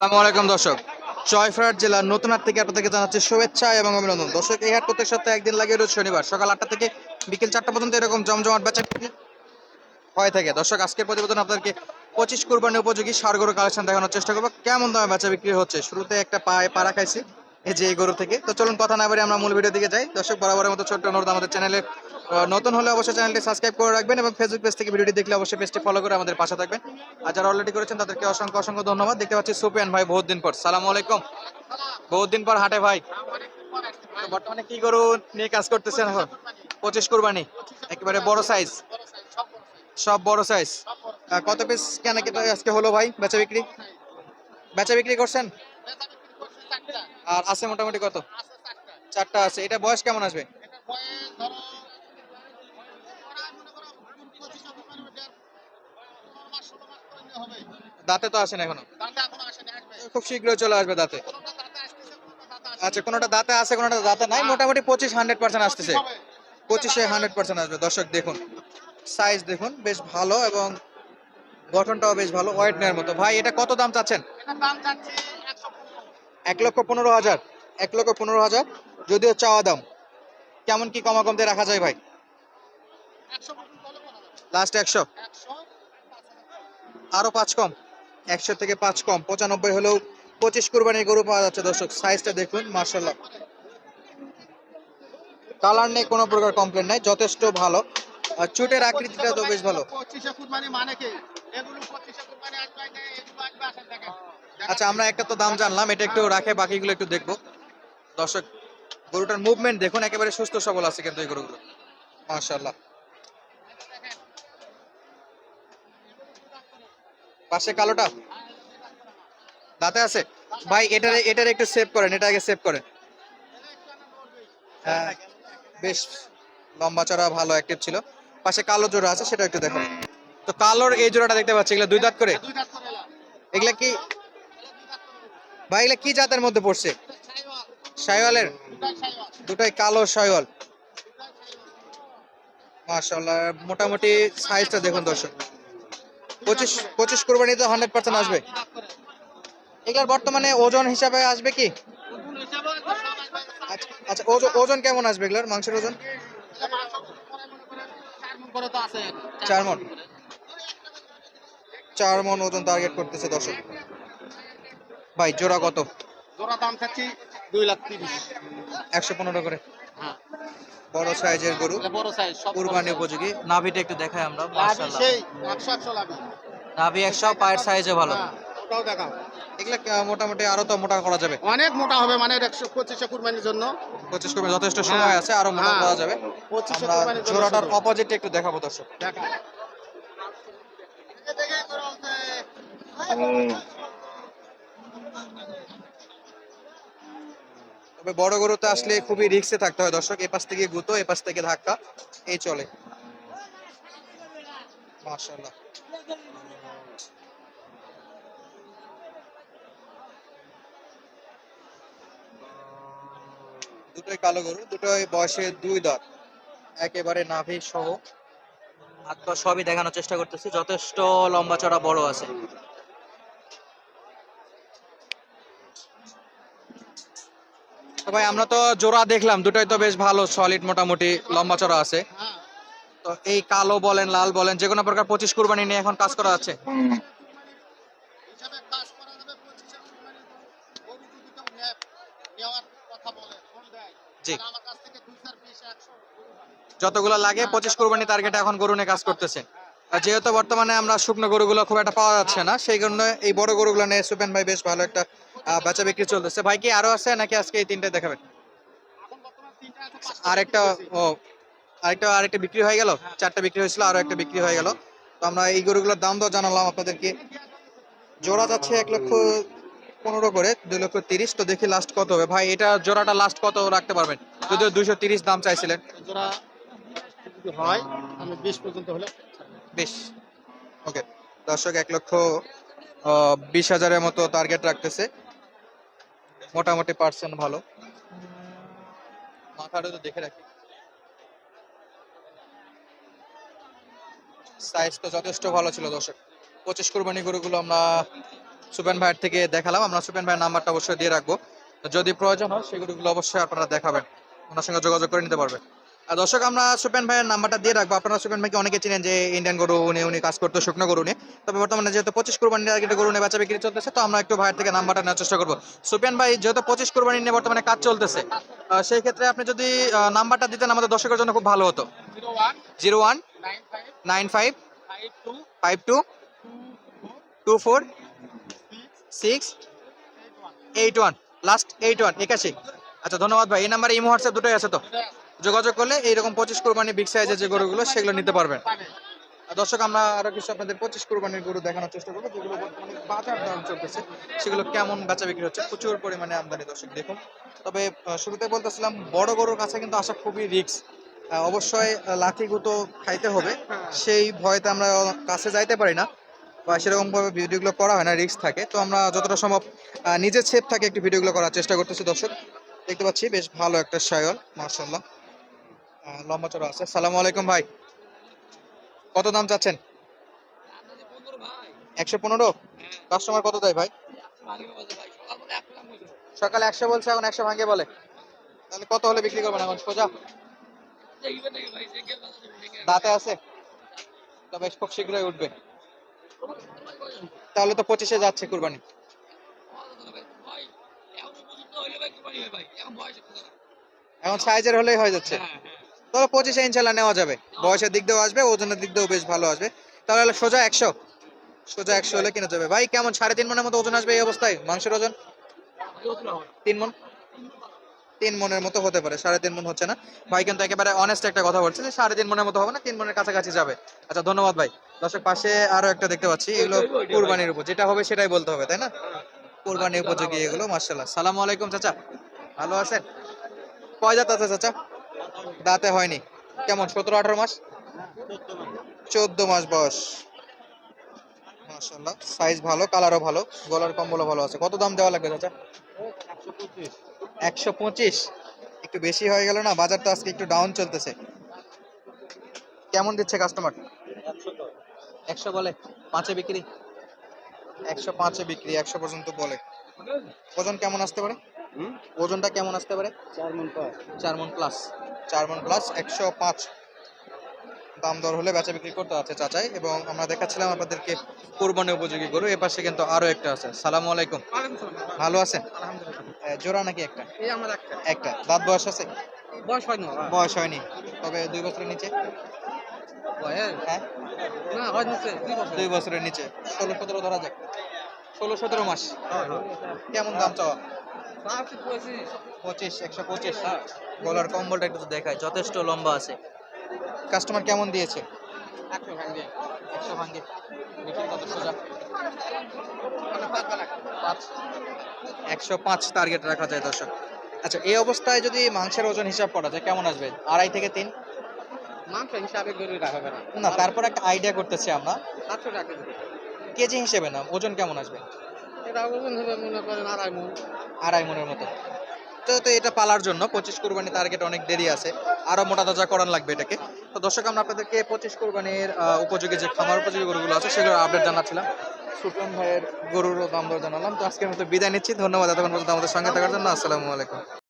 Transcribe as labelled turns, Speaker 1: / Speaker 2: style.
Speaker 1: আসসালামু আলাইকুম, দর্শক। জয়ফ্রাট জেলার নতুন হাট থেকে আপনাদেরকে জানাচ্ছি শুভেচ্ছা এবং অভিনন্দন। দর্শক, এই হাট প্রত্যেক সপ্তাহে একদিন লাগে, রোজ শনিবার। সকাল আটটা থেকে বিকেল চারটা পর্যন্ত এরকম জমজমাট বেচা হয়ে থাকে। দর্শক, আজকের প্রতিবেদন আপনাদেরকে পঁচিশ কুরবানি উপযোগী সারগরু কালেকশন দেখানোর চেষ্টা করব। কেমন দামে বেচা বিক্রি হচ্ছে? শুরুতে একটা পায়ে পাড়া খাইছি। এই যে এই গরু থেকে। তো চলুন কথা না বলে আমরা মূল ভিডিও দিকে যাই। দর্শক, বরাবরের মতো ছোট্ট অনুরোধ আমাদের চ্যানেলে নতুন হলে অবশ্যই চ্যানেলটি সাবস্ক্রাইব করে রাখবেন এবং ফেসবুক পেজ থেকে ভিডিওটি দেখলে অবশ্যই পেজটি ফলো করে আমাদের পাশে থাকবেন। আর যারা অলরেডি করেছেন, তাদেরকে অসংখ্য অসংখ্য ধন্যবাদ। দেখতে পাচ্ছি সুপিয়ান ভাই বহুত দিন পর। সালাম আলাইকুম। বহুত দিন পর হাটে ভাই। বর্তমানে কি গরু নিয়ে কাজ করতেছেন এখন? পঁচিশ কুরবানি। একেবারে বড় সাইজ সব বড় সাইজ কত পিস কেন আজকে হলো ভাই? বেচা বিক্রি? বেচা বিক্রি করছেন? আর আছে মোটামুটি কত? চারটা। আছে। এটা বয়স কেমন আসবে? দাঁতে তো আসেন এখনও? খুব শীঘ্রই চলে আসবে দাঁতে। আচ্ছা কোনোটা দাঁতে আছে কোনোটা দাঁতে নাই মোটামুটি পঁচিশ হান্ড্রেড পার্সেন্ট আসতেছে। পঁচিশে হান্ড্রেড পার্সেন্ট আসবে। দর্শক দেখুন সাইজ দেখুন বেশ ভালো এবং গঠনটাও বেশ ভালো হোয়াইট নেয়ার মতো। ভাই এটা কত দাম চাচ্ছেন? এক লক্ষ পনেরো হাজার এক লক্ষ পনেরো হাজার যদিও চাওয়া দাম। কেমন কি কমা কমতে রাখা যায় ভাই? লাস্ট একশো। আরও পাঁচ কম। একশো থেকে পাঁচ কম। পঁচানব্বই হলেও পঁচিশ কুরবানির গরু পাওয়া যাচ্ছে দর্শক। সাইজটা দেখুন মার্শাল্লাহ কালার নেই কোনো প্রকার কমপ্লেন নাই যথেষ্ট ভালো। আর চুটের আকৃতিটা তো বেশ ভালো।
Speaker 2: পঁচিশে কুরবানি মানে কি? এগুলো পঁচিশে কুরবানি আসবে এগুলো আসবে আসেন দেখেন।
Speaker 1: আচ্ছা আমরা একটা তো দাম জানলাম, এটা একটু রাখে, বাকিগুলো একটু দেখব। দর্শক, গরুটার মুভমেন্ট দেখুন, একেবারে সুস্থ সবল আছে কিন্তু এই গরুগুলো। মাশাল্লাহ পাশে কালোটা? দাঁতে আছে? ভাই, এটার এটার একটু সেভ করেন, এটা আগে সেভ করেন। হ্যাঁ বেশ লম্বা চড়া, ভালো অ্যাক্টিভ ছিল। পাশে কালো জোড়া আছে, সেটা একটু দেখো তো কালোর এই জোড়াটা দেখতে পাচ্ছি, এগুলো দুই দাঁত করে? এগুলা কি ভাই, এগুলা কি জাতের মধ্যে পড়ছে? শাইওয়ালের?
Speaker 2: দুটাই
Speaker 1: কালো শাইওয়াল। মাশাআল্লাহ, মোটামুটি সাইজটা দেখুন দর্শক। পঁচিশ পঁচিশ কোরবানি তো হান্ড্রেড পার্সেন্ট আসবে। এগুলার বর্তমানে ওজন হিসাবে আসবে কি? আচ্ছা আচ্ছা ওজন ওজন কেমন আসবে এগুলার? মাংসের ওজন?
Speaker 2: মনে চার মণ
Speaker 1: চার মন ওজন টার্গেট করতেছে দর্শক। ভাই জোড়া কত?
Speaker 2: জোড়া দাম চাচ্ছি দুই লাখ তিরিশ।
Speaker 1: একশো পনেরো করে।
Speaker 2: হ্যাঁ।
Speaker 1: বড় সাইজের গরু।
Speaker 2: বড় সাইজ
Speaker 1: কুরবানি উপযোগী। নাভিটা একটু দেখাই আমরা মাশাআল্লাহ।
Speaker 2: সেই
Speaker 1: নাভি। একশো পায়ের সাইজে ভালো।
Speaker 2: হ্যাঁ, ওটাও দেখাও।
Speaker 1: এগুলা মোটামুটি আরও তো মোটা করা যাবে।
Speaker 2: অনেক মোটা হবে মানে একশো পঁচিশে কুরবানির জন্য।
Speaker 1: যথেষ্ট সময় আছে আরও মোটা
Speaker 2: হ্যাঁ।
Speaker 1: করা যাবে।
Speaker 2: পঁচিশে
Speaker 1: আমরা
Speaker 2: কুরবানির জন্য
Speaker 1: জোড়াটার অপোজিট একটু দেখাবো দর্শক।
Speaker 2: দেখা
Speaker 1: তবে বড় গরুতে আসলে খুবই রিক্সে থাকতে হয়। দর্শক, এপাশ থেকে গুতো, এপাশ থেকে ধাক্কা, এই চলে। মাশাআল্লাহ। দুটোই কালো গরু, দুটোই বয়সে দুই দাঁত। একেবারে নাভি সহ। হাত সবই দেখানোর চেষ্টা করতেছি। যথেষ্ট লম্বা চড়া বড় আছে। ভাই, আমরা তো জোড়া দেখলাম, দুটোই তো বেশ ভালো সলিড মোটামুটি, লম্বা চড়া আছে। তো এই কালো বলেন, লাল বলেন, যে কোনো প্রকার পঁচিশ কুরবানি নিয়ে এখন কাজ করা
Speaker 2: পাবে।
Speaker 1: যতগুলো লাগে, পঁচিশ কুরবানি টার্গেটে এখন গরু নিয়ে কাজ করতেছে। আর যেহেতু বর্তমানে আমরা শুকনো গরুগুলো খুব একটা পাওয়া যাচ্ছে না, সেই জন্য এই বড় গরুগুলো নিয়ে সুপেন ভাই বেশ ভালো একটা আহ, বেচা বিক্রি চলতেছে। ভাই কি আরও আছে নাকি আজকে এই তিনটে দেখাবেন? আরেকটা ও আরেকটা আরেকটা বিক্রি হয়ে গেল? চারটা বিক্রি হয়েছিল আরও একটা বিক্রি হয়ে গেল। তো আমরা এই গরুগুলোর দাম দর জানালাম আপনাদেরকে। জোড়া যাচ্ছে এক লক্ষ পনেরো করে দুই লক্ষ তিরিশ। তো দেখি লাস্ট কত হবে। ভাই এটা জোড়াটা লাস্ট কত রাখতে পারবেন? যদিও দুইশো তিরিশ দাম চাইছিলেন।
Speaker 2: জোড়া হয় আমি বিশ পর্যন্ত হলে
Speaker 1: বেশ। ওকে। দর্শক এক লক্ষ বিশ হাজারের মতো টার্গেট রাখতেছে। মোটামুটি পার্সেন্ট ভালো। মাথাটা তো দেখে রাখি। সাইজ তো যথেষ্ট ভালো ছিল দর্শক। পঁচিশ কোরবানি গরুগুলো আমরা সুপেন ভাইয়ের থেকে দেখালাম। আমরা সুপেন ভাইয়ের নাম্বারটা অবশ্যই দিয়ে রাখব। যদি প্রয়োজন হয় সেগুলো অবশ্যই আপনারা দেখাবেন। ওনার সঙ্গে যোগাযোগ করে নিতে পারবেন। দর্শক আমরা সুপেন ভাইয়ের নাম্বারটা দিয়ে রাখব। আপনারা সুপেন ভাইকে অনেকে চিনেন যে ইন্ডিয়ান গরু উনি উনি কাজ করতো শুকনো গরু নিয়ে তবে বর্তমানে যেহেতু পঁচিশ কোরবানি টার্গেটে গরু নিয়ে বেচা বিক্রি চলতেছে তো আমরা একটু ভাইয়ের থেকে নাম্বারটা নেওয়ার চেষ্টা করব। সুপেন ভাই যেহেতু পঁচিশ কোরবানি নিয়ে বর্তমানে কাজ চলতেছে সেই ক্ষেত্রে আপনি যদি নাম্বারটা দিতেন আমাদের দর্শকের জন্য খুব ভালো হতো।
Speaker 2: Zero one nine five
Speaker 1: five
Speaker 2: two
Speaker 1: two
Speaker 2: four six
Speaker 1: six
Speaker 2: eight one.
Speaker 1: Eight one last eight one একাশি। আচ্ছা ধন্যবাদ ভাই। এই নাম্বারে ইমো হোয়াটসঅ্যাপ দুটোই আছে তো? যোগাযোগ করলে এইরকম পঁচিশ কোরবানি বিগ সাইজের যে গরুগুলো সেগুলো নিতে পারবেন। দর্শক, আমরা আরও কিছু আপনাদের পঁচিশ কোরবানির গরু দেখানোর চেষ্টা করব, যেগুলো বাজার দাম চলতেছে, সেগুলো কেমন বেচা বিক্রি হচ্ছে, প্রচুর পরিমাণে আমদানি দর্শক দেখুন। তবে শুরুতে বলতেছিলাম, বড় গরুর কাছে কিন্তু আসা খুবই রিক্স অবশ্যই লাঠি গুঁতো খাইতে হবে, সেই ভয়তে আমরা কাছে যাইতে পারি না, বা সেরকম ভাবে ভিডিওগুলো করা হয় না রিক্স থাকে। তো আমরা যতটা সম্ভব নিজের ছেপ থাকে একটু ভিডিওগুলো করার চেষ্টা করতেছি দর্শক। দেখতে পাচ্ছি, বেশ ভালো একটা শায়ল মার্শাল্লাহ লম্বা চড়া আছে। সালামু আলাইকুম ভাই। কত দাম চাচ্ছেন? একশো পনেরো? কাস্টমার কত দেয় ভাই? সকালে একশো বলছে, এখন একশো ভাঙে বলে। তাহলে কত হলে বিক্রি করবেন এখন? সোজা? দাঁতে আছে? তবে খুব শীঘ্রই উঠবে। তাহলে তো পঁচিশে যাচ্ছে কুরবানি। এখন সাইজের হলেই হয়ে যাচ্ছে। তবে পঁচিশে ইনশাল্লাহ নেওয়া যাবে। বয়সের দিক দিয়েও আসবে, ওজনের দিক দিয়েও বেশ ভালো আসবে। তাহলে সোজা একশো। সোজা একশো হলে কিনা যাবে। ভাই, কেমন সাড়ে তিন মনের মতো ওজন আসবে এই অবস্থায়? মাংসের ওজন? তিন মন? তিন মনের মতো হতে পারে। সাড়ে তিন মন হচ্ছে না। ভাই, কিন্তু একেবারে অনেস্ট একটা কথা বলছে যে সাড়ে তিন মনের মতো হবে না, তিন মনের কাছাকাছি যাবে। আচ্ছা ধন্যবাদ ভাই। দর্শক, পাশে আরও একটা দেখতে পাচ্ছি। এগুলো কোরবানির উপর যেটা হবে সেটাই বলতে হবে, তাই না? কুরবানির উপযোগী এগুলো মার্শাল্লাহ সালাম আলাইকুম, চাচা। ভালো আছেন? কয় জাত আছে, চাচা? দাঁতে হয়নি। কেমন, সতেরো, আঠারো মাস? চোদ্দ মাস বয়স। মাশাল্লাহ সাইজ ভালো কালারও ভালো, গলার কম্বলও ভালো আছে। কত দাম দেওয়া লাগবে চাচা? একশো পঁচিশ। একটু বেশি হয়ে গেল না বাজার তো আজকে একটু ডাউন চলতেছে। কেমন দিচ্ছে কাস্টমার একশো বলে, পাঁচে বিক্রি। একশো পাঁচে বিক্রি, একশো পর্যন্ত বলে। ওজন কেমন আসতে পারে? ওজনটা কেমন আসতে পারে?
Speaker 2: চার মন
Speaker 1: মন প্লাস চার মন প্লাস একশো পাঁচ। দাম দর হলে বেচা বিক্রি করতে আছে চাচাই। এবং আমরা দেখাচ্ছিলাম আপনাদেরকে কোরবানি উপযোগী গরু। এ পাশে কিন্তু আরও একটা আছে। সালামু আলাইকুম। ভালো আছেন? জোড়া নাকি একটা?
Speaker 2: এই আমার একটা।
Speaker 1: একটা। দাঁত বয়স আছে?
Speaker 2: বয়স হয় না
Speaker 1: বয়স হয়নি। তবে দুই বছরের নিচে? হ্যাঁ?
Speaker 2: দুই
Speaker 1: দুই বছরের নিচে। ষোলো সতেরো ধরা যাক। ষোলো সতেরো মাস। কেমন দাম চাওয়া? পঁচিশ একশো পঁচিশ। গলার কম্বলটা একটু দেখায় যথেষ্ট লম্বা আছে। কাস্টমার কেমন দিয়েছে?
Speaker 2: একশো ভাঙবে
Speaker 1: একশো ভাঙ্গে। কত সোজা পাঁচ। একশো পাঁচ টার্গেট রাখা যায় দর্শক। আচ্ছা এই অবস্থায় যদি মাংসের ওজন হিসাব করা যায় কেমন আসবে? আড়াই থেকে তিন?
Speaker 2: মাংস হিসাবে গরু রাখা না।
Speaker 1: না তারপর একটা আইডিয়া করতেছি আমরা।
Speaker 2: সাতশো টাকা কেজি।
Speaker 1: হিসেবে না ওজন কেমন আসবে?
Speaker 2: এটা ওজন হবে মনে করেন আড়াই মন।
Speaker 1: আড়াই মনের মতো। তো তো এটা পালার জন্য পঁচিশ কোরবানি টার্গেট অনেক দেরি আছে আরও মোটা তাজা করান লাগবে এটাকে। তো দর্শক আমরা আপনাদেরকে পঁচিশ কোরবানির উপযোগী যে খামার উপযোগী গরুগুলো আছে সেগুলো আপডেট জানাচ্ছিলাম। সুপ্রম ভাইয়ের গরুরও দাম দর জানালাম। তো আজকের মতো বিদায় নিচ্ছি। ধন্যবাদ এতক্ষণ পর্যন্ত আমাদের সঙ্গে থাকার জন্য। আসসালামু আলাইকুম।